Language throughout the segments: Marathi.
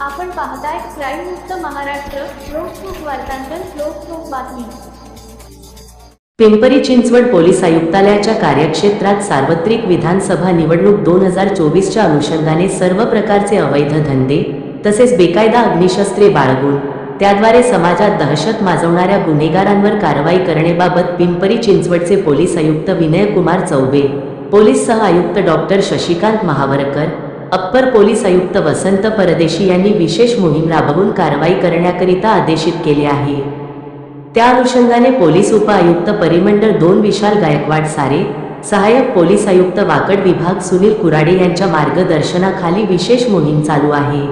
आपण पाहताय क्राईम मुक्त महाराष्ट्र लोकसुख वार्तांकन लोकसुख बातमी. पिंपरी चिंचवड पोलीस आयुक्तालयाच्या कार्यक्षेत्रात सार्वत्रिक विधानसभा निवडणूक दोन हजार चोवीसच्या अनुषंगाने सर्व प्रकारचे अवैध धंदे तसेच बेकायदा अग्निशस्त्रे बाळगून त्याद्वारे समाजात दहशत माजवणाऱ्या गुन्हेगारांवर कारवाई करण्याबाबत पिंपरी चिंचवडचे पोलीस आयुक्त विनयकुमार चौबे पोलीस सह आयुक्त doctor Shashikant Mahawarkar upper police आयुक्त वसंत परदेशी यांनी विशेष मोहीम राबवून कारवाई करण्याकरिता आदेशित केले आहे. त्या अनुषंगाने पोलीस उपआयुक्त परिमंडळ दोन विशाल गायकवाड सारे सहाय्यक पोलीस आयुक्त वाकड विभाग सुनील कुराडे यांच्या मार्गदर्शनाखाली विशेष मोहीम चालू आहे.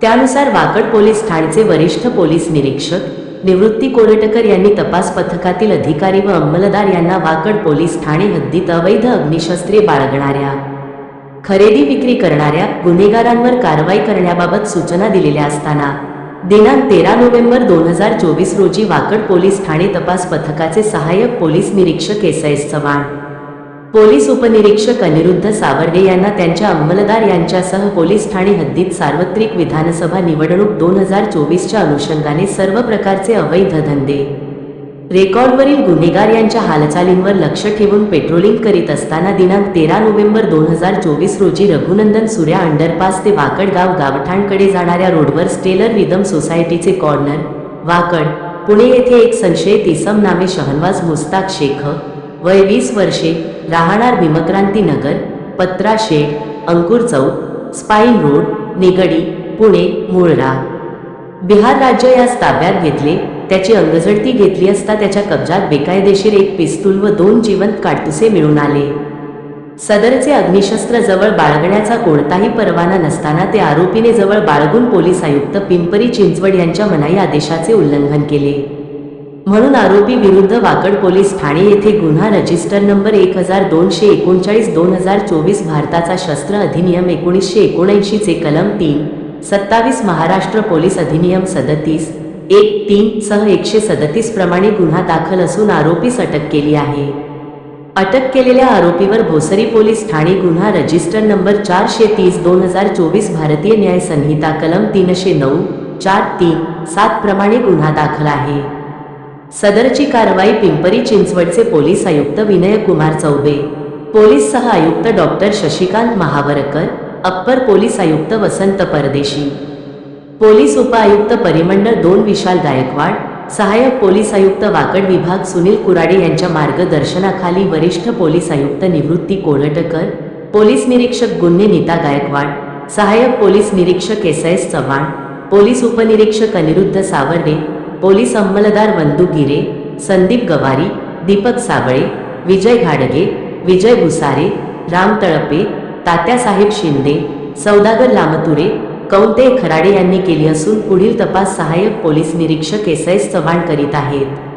त्यानुसार वाकड पोलीस ठाण्याचे वरिष्ठ पोलीस निरीक्षक निवृत्ती कोरटकर यांनी तपास पथकातील अधिकारी व अंमलदार यांना वाकड पोलीस ठाणे हद्दीत अवैध अग्निशस्त्रे बाळगणाऱ्या खरेदी विक्री करणाऱ्या गुन्हेगारांवर कारवाई करण्याबाबत सूचना दिलेल्या असताना दिनांक तेरा नोव्हेंबर दोन हजार चोवीस रोजी वाकड पोलीस ठाणे तपास पथकाचे सहाय्यक पोलीस निरीक्षक एस एस चव्हाण पोलीस उपनिरीक्षक अनिरुद्ध सावर्डे यांना त्यांच्या अंमलदार यांच्यासह पोलीस ठाणे हद्दीत सार्वत्रिक विधानसभा निवडणूक दोन हजार चोवीसच्या अनुषंगाने सर्व प्रकारचे अवैध धंदे रेकॉर्डवरील गुन्हेगार यांच्या हालचालींवर लक्ष ठेवून पेट्रोलिंग करीत असताना दिनांक तेरा नोव्हेंबर दोन हजार चोवीस रोजी रघुनंदन सूर्या अंडरपास ते वाकडगाव गावठाणकडे जाणाऱ्या रोडवर स्टेलर रिदम सोसायटीचे कॉर्नर वाकड पुणे येथे एक संशयित इसम नामे शहनवाज मुस्ताक शेख वय वीस वर्षे राहणार भीमक्रांती नगर पत्रा शेड अंकुर चौक स्पाईन रोड निगडी पुणे मुळरा. बिहार राज्य यास ताब्यात घेतले त्याची अंगझडती घेतली असता त्याच्या कब्जात बेकायदेशीर एक पिस्तूल व दोन जिवंत काडतुसे मिळून आले. सदरचे अग्निशस्त्र जवळ बाळगण्याचा कोणताही परवाना नसताना ते आरोपीने जवळ बाळगून पोलीस आयुक्त पिंपरी चिंचवड यांच्या मनाई आदेशाचे उल्लंघन केले. म्हणून आरोपी विरुद्ध वाकड पोलीस ठाणे येथे गुन्हा रजिस्टर नंबर एक हजार दोनशे एकोणचाळीस दोन हजार चोवीस भारताचा शस्त्र अधिनियम एकोणीसशे एकोणऐंशीचे कलम तीन सत्तावीस महाराष्ट्र पोलीस अधिनियम सदतीस एक तीन सह एकशे सदतीस प्रमाणे गुन्हा दाखल असून आरोपीस अटक केली आहे. अटक केलेल्या आरोपीवर भोसरी पोलीस ठाणे गुन्हा रजिस्टर नंबर चारशे तीस दोन हजार चोवीस भारतीय न्याय संहिता कलम तीनशे नऊ चार तीन सात प्रमाणे गुन्हा दाखल आहे. सदरची कारवाई पिंपरी चिंचवडचे पोलीस आयुक्त विनय कुमार चौबे पोलीस सह आयुक्त doctor Shashikant Mahawarkar upper police आयुक्त वसंत परदेशी पोलीस उपआयुक्त परिमंडळ दोन विशाल गायकवाड सहाय्यक पोलीस आयुक्त वाकड विभाग सुनील कुराडे यांच्या मार्गदर्शनाखाली वरिष्ठ पोलीस आयुक्त निवृत्ती कोळटकर पोलीस निरीक्षक गुन्हे नीता गायकवाड सहाय्यक पोलीस निरीक्षक एस एस चव्हाण पोलीस उपनिरीक्षक अनिरुद्ध सावर्डे पोलीस अंमलदार वंदू गिरे संदीप गवारी दीपक साबळे विजय घाडगे विजय भुसारे राम तळपे तात्यासाहेब शिंदे सौदागर लामतुरे कौंते खराडे यांनी केली असून पुढील तपास सहाय्यक पोलीस निरीक्षक एस एस चव्हाण करीत आहेत.